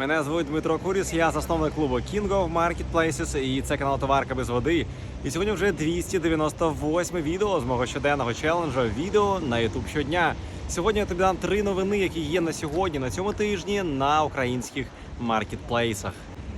Мене звуть Дмитро Куріс, я засновник клубу King of Marketplaces і це канал Товарка без води. І сьогодні вже 298 відео з мого щоденного челенджу відео на YouTube щодня. Сьогодні я тобі дам три новини, які є на сьогодні, на цьому тижні на українських маркетплейсах.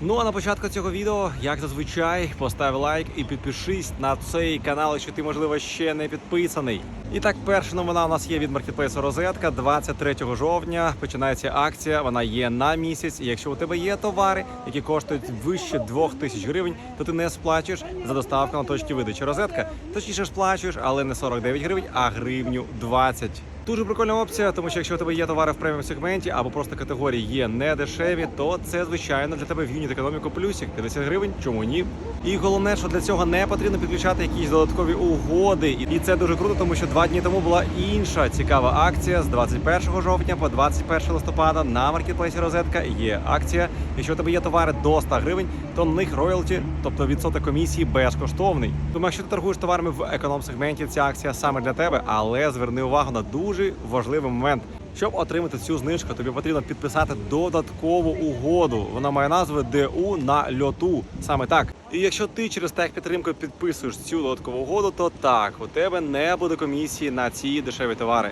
Ну а на початку цього відео, як зазвичай, постав лайк і підпишись на цей канал, якщо ти, можливо, ще не підписаний. І так, перша новина у нас є від маркетплейсу Розетка. 23 жовтня починається акція. Вона є на місяць. І якщо у тебе є товари, які коштують вище 2000 гривень, то ти не сплачуєш за доставку на точки видачі розетка. Точніше сплачуєш, але не 49 гривень, а гривню 20. Дуже прикольна опція, тому що якщо у тебе є товари в преміум сегменті або просто категорії є не дешеві, то це звичайно для тебе в юніт економіку плюсик 50 гривень. Чому ні? І головне, що для цього не потрібно підключати якісь додаткові угоди. І це дуже круто, тому що два дні тому була інша цікава акція з 21 жовтня по 21 листопада на маркетплейсі Розетка є акція. Якщо у тебе є товари до 100 гривень, то на них роялті, тобто відсоток комісії, безкоштовний. Тому якщо ти торгуєш товарами в економ-сегменті, ця акція саме для тебе, але зверни увагу на дуже важливий момент. Щоб отримати цю знижку, тобі потрібно підписати додаткову угоду. Вона має назву ДУ на льоту. Саме так. І якщо ти через техпідтримку підписуєш цю додаткову угоду, то так у тебе не буде комісії на ці дешеві товари.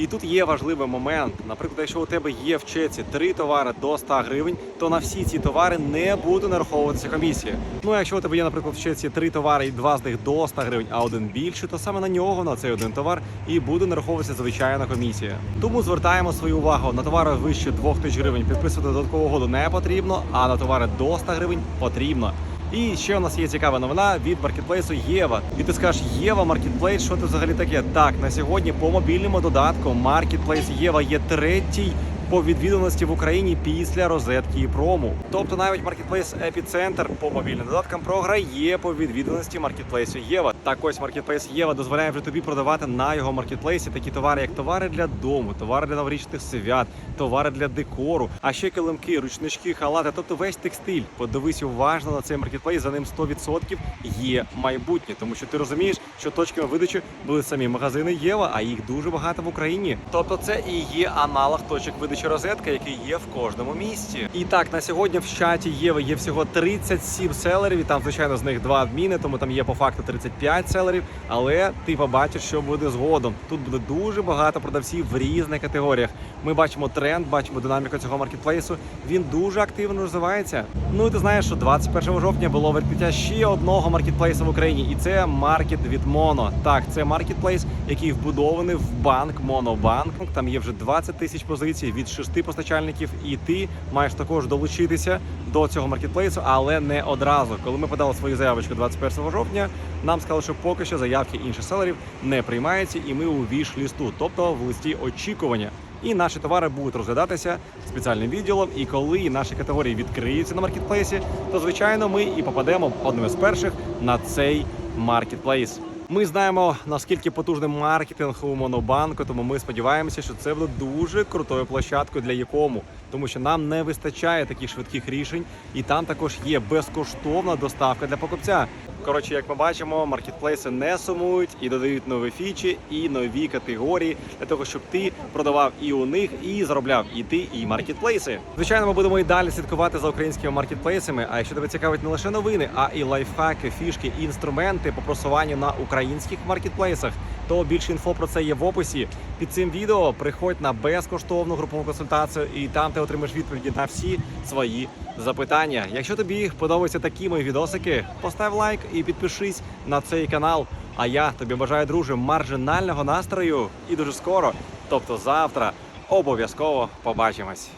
І тут є важливий момент. Наприклад, якщо у тебе є в чеці три товари до 100 гривень, то на всі ці товари не буде нараховуватися комісія. Ну а якщо у тебе є, наприклад, в чеці три товари і два з них до 100 гривень, а один більше, то саме на нього на цей один товар і буде нараховуватися звичайна комісія. Тому звертаємо свою увагу на товари вище 2000 гривень. Підписувати додаткову угоду не потрібно, а на товари до 100 гривень потрібно. І ще у нас є цікава новина від маркетплейсу Єва. І ти скажеш, Єва маркетплейс, що це взагалі таке? Так, на сьогодні по мобільному додатку маркетплейс Єва є третій по відвіданості в Україні після розетки і прому. Тобто навіть маркетплейс Епіцентр по мобільним додаткам програє по відвіданості маркетплейсу Єва. Так ось маркетплейс Єва дозволяє вже тобі продавати на його маркетплейсі такі товари, як товари для дому, товари для новорічних свят, товари для декору, а ще килимки, ручнички, халати, тобто весь текстиль. Подивись уважно на цей маркетплейс. За ним 100% є майбутнє, тому що ти розумієш, що точками видачі були самі магазини Єва, а їх дуже багато в Україні. Тобто, це і є аналог точок видачі розетка, який є в кожному місті. І так, на сьогодні в чаті Єви є всього 37 селерів, і там, звичайно, з них два адміни, тому там є по факту 35 селерів. Але ти побачиш, що буде згодом. Тут буде дуже багато продавців в різних категоріях. Ми бачимо тренд, бачимо динаміку цього маркетплейсу. Він дуже активно розвивається. Ну і ти знаєш, що 21 жовтня було відкриття ще одного маркетплейсу в Україні, і це маркет від Моно. Так, це маркетплейс, який вбудований в банк Монобанк. Там є вже 20 тисяч позицій від шести постачальників, і ти маєш також долучитися до цього маркетплейсу, але не одразу. Коли ми подали свою заявочку 21 жовтня, нам сказали, що поки що заявки інших селерів не приймаються, і ми у віш-лісту, тобто в листі очікування. І наші товари будуть розглядатися спеціальним відділом. І коли наші категорії відкриються на маркетплейсі, то звичайно ми і попадемо одним із перших на цей маркетплейс. Ми знаємо наскільки потужний маркетинг у монобанку, тому ми сподіваємося, що це буде дуже крутою площадкою для якому, тому що нам не вистачає таких швидких рішень, і там також є безкоштовна доставка для покупця. Коротше, як ми бачимо, маркетплейси не сумують і додають нові фічі і нові категорії для того, щоб ти продавав і у них, і заробляв і ти, і маркетплейси. Звичайно, ми будемо і далі слідкувати за українськими маркетплейсами. А якщо тебе цікавить не лише новини, а і лайфхаки, фішки, інструменти по просуванню на українських маркетплейсах, то більше інфо про це є в описі. Під цим відео приходь на безкоштовну групову консультацію, і там ти отримаєш відповіді на всі свої запитання. Якщо тобі подобаються такі мої відосики, постав лайк і підпишись на цей канал. А я тобі бажаю, друже, маржинального настрою і дуже скоро, тобто завтра, обов'язково побачимось.